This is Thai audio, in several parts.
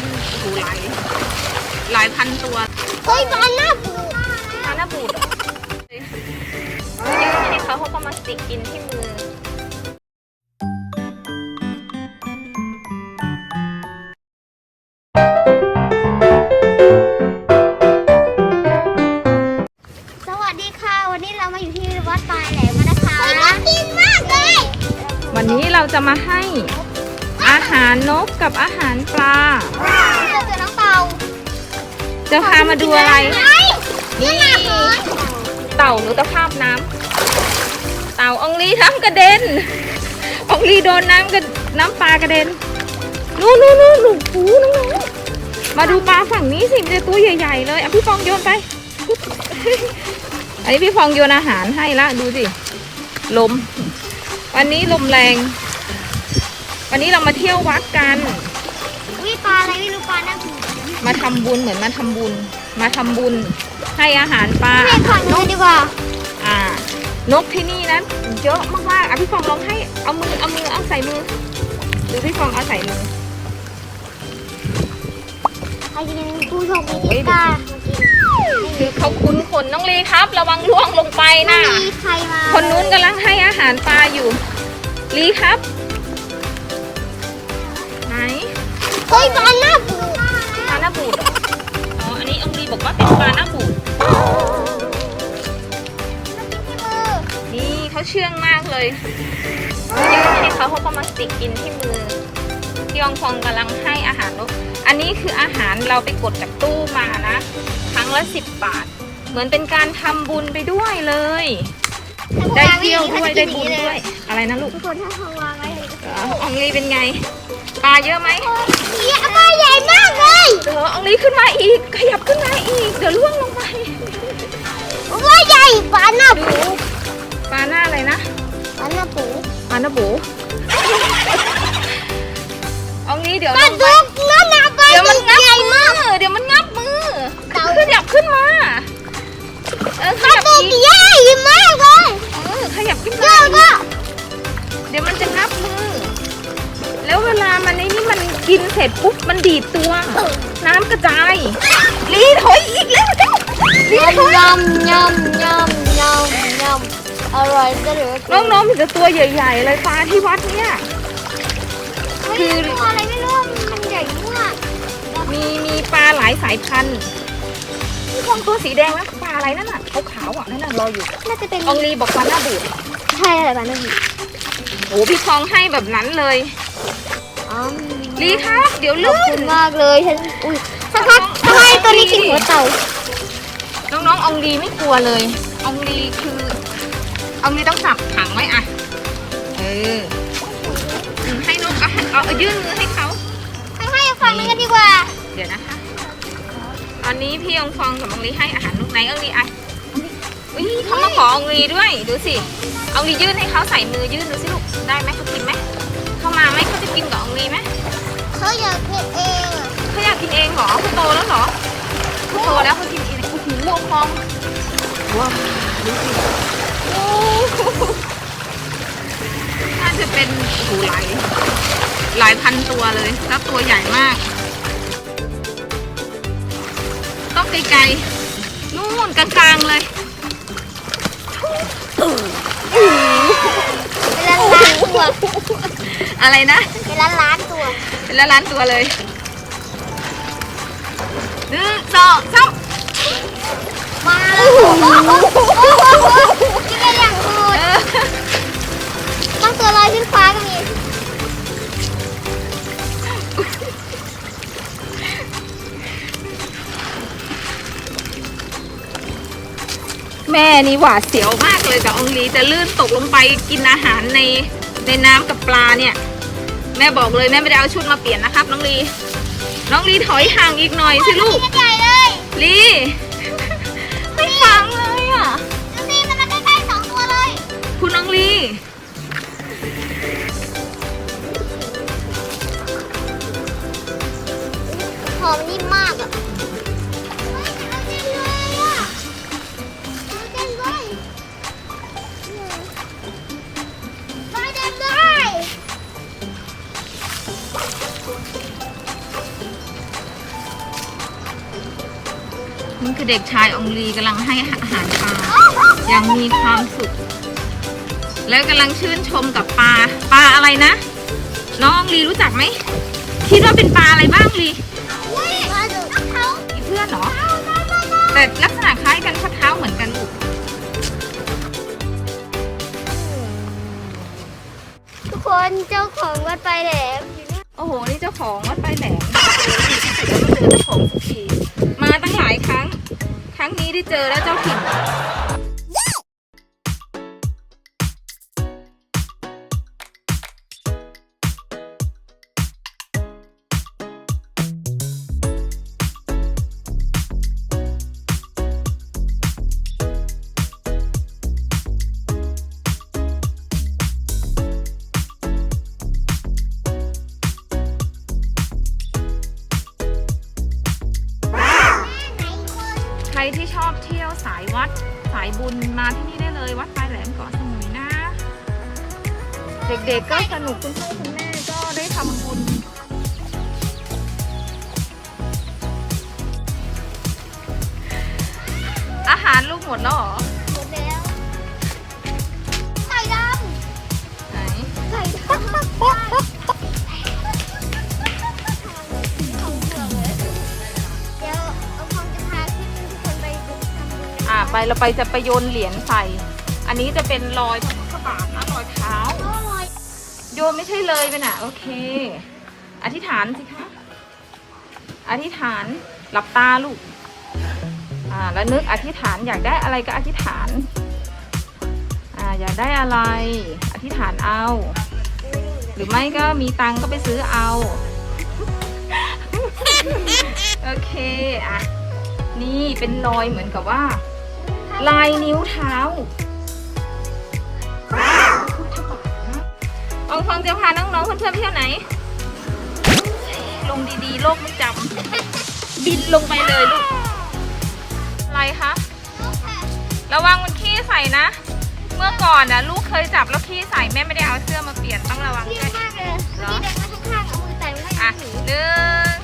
เป็นโอ้โหหลายหลายพันตัวเฮ้ยปลาหน้าปูปลาหน้าบูดเหรอยื่นให้เขาเขาก็มาสิกกินที่มือสวัสดีค่ะวันนี้เรามาอยู่ที่วัดปลายแหลมมานะคะเฮ้ยน่ากินมากเลยวันนี้เราจะมาให้ อาหารนกกับอาหารปลาเราจอน้องเต่าจะพามาดูอะไร นี่เต่าหรือตะภาพน้ำเต่าอองลีน้ำกระเด็นอองลีโดนน้ำกระน้ำปลากระเด็นนู่นนู่นนู่นหนูปูน้องๆมาดูปลาฝั่งนี้สิมันจะตัวใหญ่ ๆ เลยอะพี่ฟองโยนไป อันนี้พี่ฟองโยนอาหารให้ละดูสิลม วันนี้ลมแรง วันนี้เรามาเที่ยววัดกัน วิปลาอะไรไม่รู้ปลาหน้าปูมาทำบุญเหมือนมาทำบุญ มาทำบุญให้อาหารปลาให้ขังเลยดีกว่าอ่านกที่นี่นะเยอะมากๆอะพี่ฟองลองให้เอามือเอามือเอาใส่มือดูพี่ฟองเอาใส่มือใครจะเป็นผู้โชคดีที่กล้ามากินคือเขาคุ้นคนน้องลีครับ ระวังล่วงลงไปไม่นะมีใครมาคนนู้นกำลังให้อาหารปลาอยู่ลีครับไหน เฮ้ยปลาหน้าปูปลาหน้าบูดเหรออ๋อ อันนี้องลีบอกว่าเป็นปลาหน้าบูดที่มือนี่เขาเชื่องมากเลยยื่นให้เขาเขาก็มาสิกกินที่มือพี่องฟองกำลังให้อาหารนกอันนี้คืออาหารเราไปกดจากตู้มานะ ครั้งละสิบบาท เหมือนเป็นการทำบุญไปด้วยเลย ได้เที่ยวด้วยได้บุญด้วย อะไรนะลูกทุกคนถ้าเขาวางไว้เลยเอออองลีเป็นไง ปลาเยอะไหมเหี้ยปลาใหญ่มากเลยเดี๋ยวอองลีขึ้นมาอีก ขยับขึ้นมาอีก เดี๋ยวล่วงลงไปปลาใหญ่ปลาหน้าดูปูปลาหน้าอะไรนะปลาหน้าปูปลาหน้าบูอองลีเดี๋ยวปลาลงไป กินเสร็จปุ๊บมันดีดตัวน้ำกระจาย ลีถอยอีกแล้วเจ้าลีถอยยำยำยำยำยำอร่อยจะเหลือเกิน้องๆมีแต่ตัวใหญ่ๆเลยปลาที่วัดเนี่ยคือตัวอะไรไม่รู้มันใหญ่มากมีมีปลาหลายสายพันธุ์นี่ฟองตัวสีแดงนะปลาอะไรนั่นน่ะขาวๆอะนั่นน่ะรออยู่น่าจะเป็นอองลีบอกปลาหน้าบูดใช่อะไรบ้างนี่โอ้พี่ฟองให้แบบนั้นเลยอ๋อ ลีครับ เดี๋ยวขอบลื่คุน ณมากเลยฉันอุ้ยสักพักทำไมตัวนี้กินหัวเต่าน้องๆอองลีไม่กลัวเลยอองลีคืออองลีต้องจับถังไว้อะเอออืมให้นกเอาเอาเอายื่นมือให้เขา ให้ให้ฟังนึงกันดีกว่าเดี๋ยวนะคะ ตอนนี้พี่องฟองกับอองลีให้อาหารนกไหนอองลีอะอุ้ยเขามาขออองลีด้วย ดูสิอองลียื่นให้เขาใส่มือยื่นดูสิลูก ได้ไหมเขากินไหม เข้ามาไหมเขาจะกินกับอองลีไหม เขาอยากกินเองอะเขาอยากกินเองเหรอเขาโตแล้วเหรอเขาโตแล้วเขากินเองโอ้โหองฟองว้าวดูสิโอ้โหน่าจะเป็นโอ้โหหลายหลายพันตัวเลย แล้วตัวใหญ่มาก ต้องไกลๆนู่นกลางๆเลยเป็นล้านล้านตัวอะไรนะเป็นล้านล้านตัว เป็นล้านล้านตัวเลยหนึ่งสองสามมาแล้วกินได้อย่างโหดเออต้องตัวลอยขึ้นฟ้าก็มีแม่นี่หวาดเสียวมากเลยกับอองลีจะลื่นตกลงไปกินอาหารในในน้ำกับปลาเนี่ย แม่บอกเลยแม่ไม่ได้เอาชุดมาเปลี่ยนนะครับ น้องลี น้องลีถอยห่างอีกหน่อยสิลูกมันใหญ่เลยลีไม่ฟังเลยอะ ดูสิมันมาใกล้ๆสองตัวเลยคุณน้องลี หอมนิ่มมากอะ นี่คือเด็กชายองลีกำลังให้อาหารปลาอย่างมีความสุข แล้วกำลังชื่นชมกับปลาปลาอะไรนะ น้ององลีรู้จักไหมคิดว่าเป็นปลาอะไรบ้างลีมาดูเขามีเพื่อนเหรอแต่ลักษณะคล้ายกันข้อเท้าเหมือนกันลูกทุกคนเจ้าของวัดไปแหลม โอ้โห นี่เจ้าของวัดปลายแหลมแล้วก็เจอเจ้าของสักที มาตั้งหลายครั้ง ครั้งนี้ได้เจอแล้วเจ้าถิ่น เกาะสมุยนะ เด็กๆก็สนุกคุณพ่อคุณแม่ก็ได้ทำบุญอาหารลูกหมดแล้วเหรอหมดแล้วไข่ดไหนำไข่ดำเดี๋ยวเอาคงจะพาขึ้นทุกคนไปดูทำบุญ อ่าไปเราไปจะไปโยนเหรียญใส่ อันนี้จะเป็นรอยพระบาทนะรอยเท้า โยไม่ใช่เลยไปน่ะ โอเค อธิษฐานสิคะ อธิษฐานหลับตาลูก อ่า แล้วนึกอธิษฐานอยากได้อะไรก็อธิษฐาน อ่า อยากได้อะไร อธิษฐานเอา หรือไม่ก็มีตังก็ไปซื้อเอา โอเค อะ นี่เป็นรอยเหมือนกับว่า ลายนิ้วเท้า อองฟองจะพาน้องๆเพื่อนๆไปเที่ยวไหน ลงดีๆ โลกไม่จำบินลงไปเลยลูก อะไรคะ ระวังมันขี้ใส่นะ เมื่อก่อนนะลูกเคยจับแล้วขี้ใส่แม่ไม่ได้เอาเสื้อมาเปลี่ยนต้องระวังเยี่ด้ยวมยมากเลยเหรอนี่เดินมาข้างๆเอามือแตะไว้อะให้หถือนึ่ง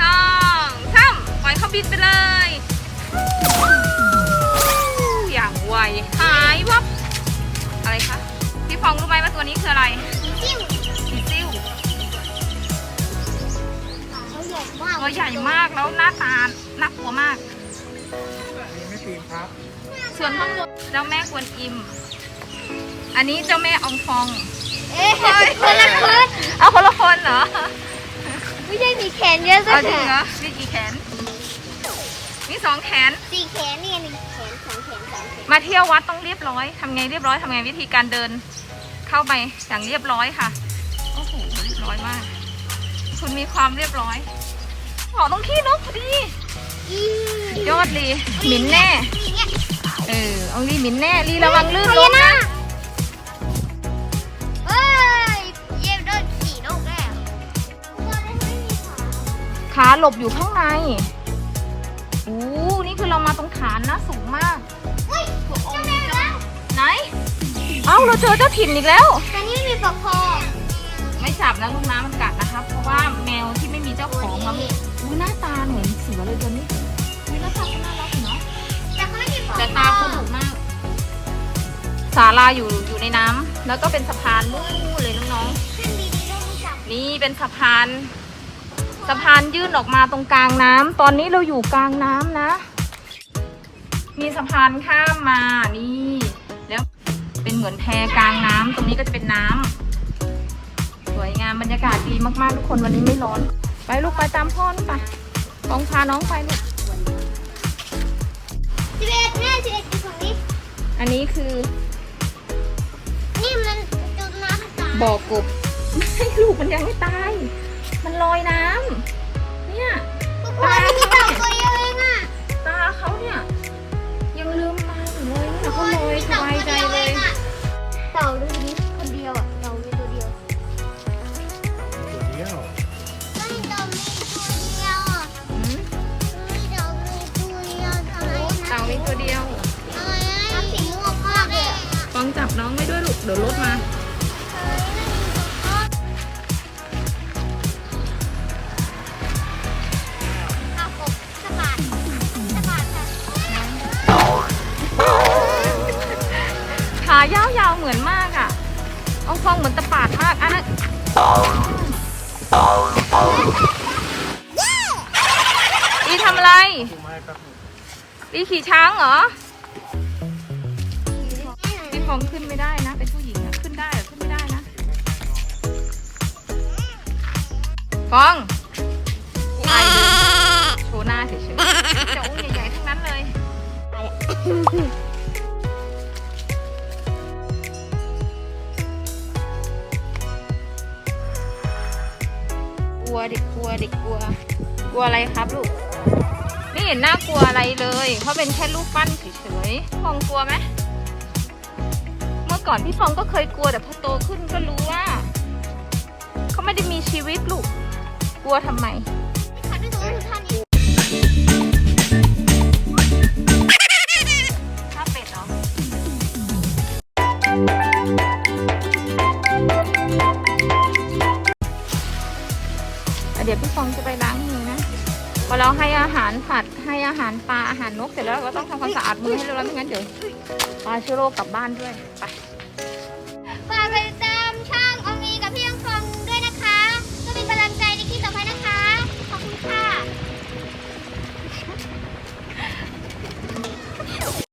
สองสามปล่อยเขาบินไปเลย หน้าตาน่ากลัวมากไม่ปีนครับ ส่วนข้างบนเจ้าแม่กวนอิม อันนี้เจ้าแม่อองฟอง เอ๊ะคนละคนเอาคนละคนเหรอ ไม่ใช่มีแขนเยอะสัเอากจริงแขเหรอมีกี่แขน มีสองแขน สี่แขนนี่หนึ่งแขนสองแขนสามแขนมาเที่ยววัดต้องเรียบร้อย ทำไงเรียบร้อยทำไงวิธีการเดิน เข้าไปอย่างเรียบร้อยค่ะ โอ้โห เรียบร้อยมาก คุณมีความเรียบร้อยห อตรงขี้นกพอดีอียอดลีหมินแน่นี่เนี่ยเออเอาลีหมินแน่ลีระวังลื่นพล้ญามนาคเอ้ยเย็บโดนขี่นกแล้วตัวเล็กไม่มีขาขาหลบอยู่ข้างในอู้นี่คือเรามาตรงฐานนะสูงมากเฮ้ยเจ้าแมวแล้วไหน เอ้าเราเจอเจ้าถิ่นอีกแล้วแต่นี่ไม่มีปลอกคอไม่จับนะลูกน้ำมันกัดนะครับ เพราะว่าแมวที่ไม่มีเจ้าของมัน อุ้ยหน้าตาเหมือนเสือเลยตัวนี้อุ้ยหน้าตาเขาน่ารักอยู่เนาะแต่เขาไม่มีปลอกคอแต่ตาเขาดุมากศาลาอยู่อยู่ในน้ำแล้วก็เป็นสะพานนู่นเลยน้องขึ้นดีๆด้วยไม่จับๆนี่เป็นสะพานสะพานยื่นออกมาตรงกลางน้ำตอนนี้เราอยู่กลางน้ำนะ มีสะพานข้ามมานี่ แล้วเป็นเหมือนแพกลางน้ำตรงนี้ก็จะเป็นน้ำสวยงามบรรยากาศดีมากๆทุกคนวันนี้ไม่ร้อน ไปลูกไปตามพ่อลูกไปลองพาน้องไปลูกสิบเอ็ดแม่สิบเอ็ดอยู่ฝั่งนี้ อันนี้คือ นี่มันจุดน้ำตาบ่อกบไม่ลูกมันยังไม่ตาย มันลอยน้ำเนี่ยทุกคนมีเต่าตัวเดียวเองอะตาเขาเนี่ยยังลืมตาอยู่เลยนี่นะเขาลอยมีสเต่าบายตัวใจเดียวเลเอยงอะเต่าดูดิ ยาวๆเหมือนมากอะ เอาฟองเหมือนตะปาดมาก อันนั้นตีทำอะไรตีขี่ช้างเหรอตีฟองขึ้นไม่ได้นะ เป็นผู้หญิงอะขึ้นได้หรือขึ้นไม่ได้นะ ฟอง ลัวอะไรครับลูก ไม่เห็นน่ากลัวอะไรเลยเขาเป็นแค่รูปปั้นเฉยๆฟองกลัวไหมเมื่อก่อนพี่ฟองก็เคยกลัวแต่พอโตขึ้นก็รู้ว่าเขาไม่ได้มีชีวิตลูก กลัวทำไมขันไปตรงนู้นท่านี้ถ้าเป็ดเหรอเดี๋ยวพี่ฟองจะไปล้างมือนะ พอเราให้อาหารสัตว์ให้อาหารปลาอาหารนกเสร็จแล้วเราก็ต้องทำความสะอาดมือให้เรียบร้อยไม่งั้นเดี๋ยวปลาเชื้อโรคกลับบ้านด้วยไป